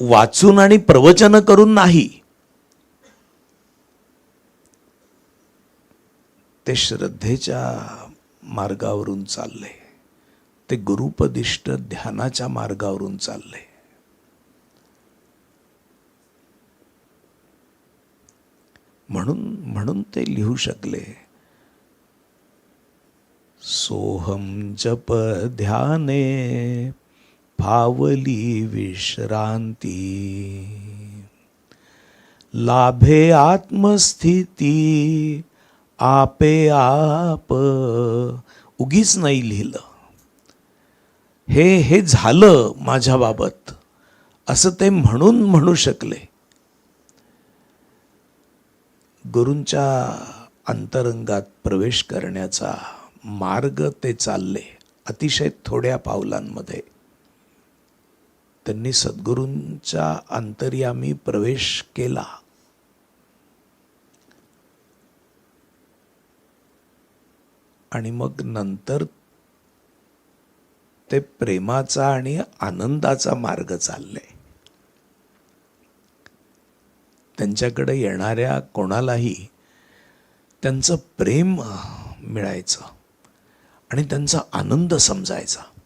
वाचून आणि प्रवचन करून नाही ते श्रद्धेच्या मार्गावरून चालले. ते गुरुपदिष्ट ध्यानाच्या मार्गावरून चालले. म्हणून म्हणून ते लिहू शकले सोहम जप ध्याने फावली विश्रांती. लाभे आत्मस्थिती आपे आप. उगीच नाही लिहिलं. हे हे झालं माझ्या बाबत असं ते म्हणून म्हणू शकले. गुरूंच्या अंतरंगात प्रवेश करण्याचा मार्ग ते चालले अतिशय थोड्या पावलांमध्ये. त्यांनी सद्गुरूंच्या अंतर्यामी प्रवेश केला. आणि मग नंतर ते प्रेमाचा आणि आनंदाचा मार्ग चालले. त्यांच्याकडे येणाऱ्या कोणालाही त्यांचं प्रेम मिळायचं आणि त्यांचा आनंद समजायचा.